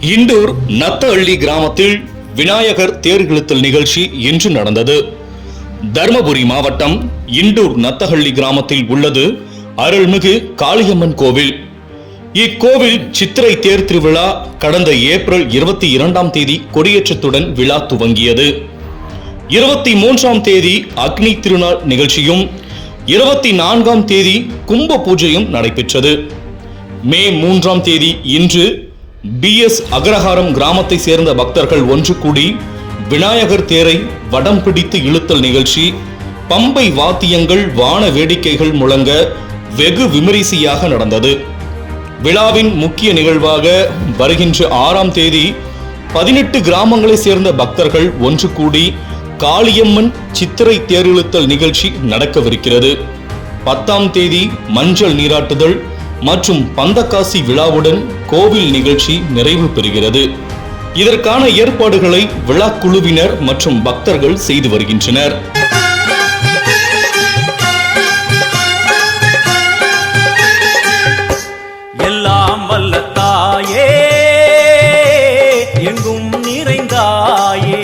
இண்டூர் நத்தஹள்ளி கிராமத்தில் விநாயகர் தேர்கழுத்தல் நிகழ்ச்சி இன்று நடந்தது. தருமபுரி மாவட்டம் இண்டூர் நத்தஹள்ளி கிராமத்தில் உள்ளது அருள்மிகு காளியம்மன் கோவில். இக்கோவில் சித்திரை தேர் திருவிழா கடந்த ஏப்ரல் இருபத்தி இரண்டாம் தேதி கொடியேற்றத்துடன் விழா துவங்கியது. இருபத்தி மூன்றாம் தேதி அக்னி திருநாள் நிகழ்ச்சியும் இருபத்தி நான்காம் தேதி கும்ப பூஜையும் நடைபெற்றது. மே மூன்றாம் தேதி இன்று பி எஸ் அக்ரஹாரம் கிராமத்தை சேர்ந்த பக்தர்கள் ஒன்று கூடி விநாயகர் தேரை வடம் பிடித்து இழுத்தல் நிகழ்ச்சி பம்பை வாத்தியங்கள் வான வேடிக்கைகள் முழங்க வெகு விமரிசையாக நடந்தது. விழாவின் முக்கிய நிகழ்வாக வருகின்ற ஆறாம் தேதி பதினெட்டு கிராமங்களை சேர்ந்த பக்தர்கள் ஒன்று கூடி காளியம்மன் சித்திரை தேரிழுத்தல் நிகழ்ச்சி நடக்கவிருக்கிறது. பத்தாம் தேதி மஞ்சள் நீராட்டுதல் மற்றும் பந்தக்காசி விழாவுடன் கோவில் நிகழ்ச்சி நிறைவு பெறுகிறது. இதற்கான ஏற்பாடுகளை விழா குழுவினர் மற்றும் பக்தர்கள் செய்து வருகின்றனர். எல்லாம் வல்ல தாயே எங்கும் நிறைந்தாயே.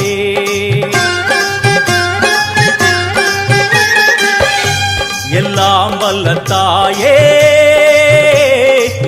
எல்லாம் வல்ல தாயே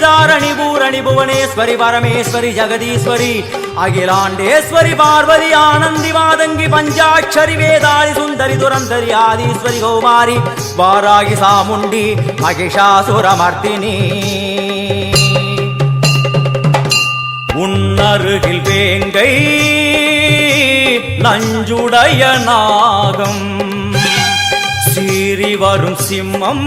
ஈஸ்வரி தாரணி பூரணி புவனேஸ்வரி பரமேஸ்வரி ஜெகதீஸ்வரி அகிலாண்டேஸ்வரி பார்வதி ஆனந்தி மாதங்கி பஞ்சாட்சரி வேதாளி சுந்தரி துரந்தரி ஆதீஸ்வரி கௌமாரி வாராகி சாமுண்டி மகிஷாசுரமர்த்தினி. உன்னருகில் வேங்கை நஞ்சுடைய நாகம். சீறி வரும் சிம்மம்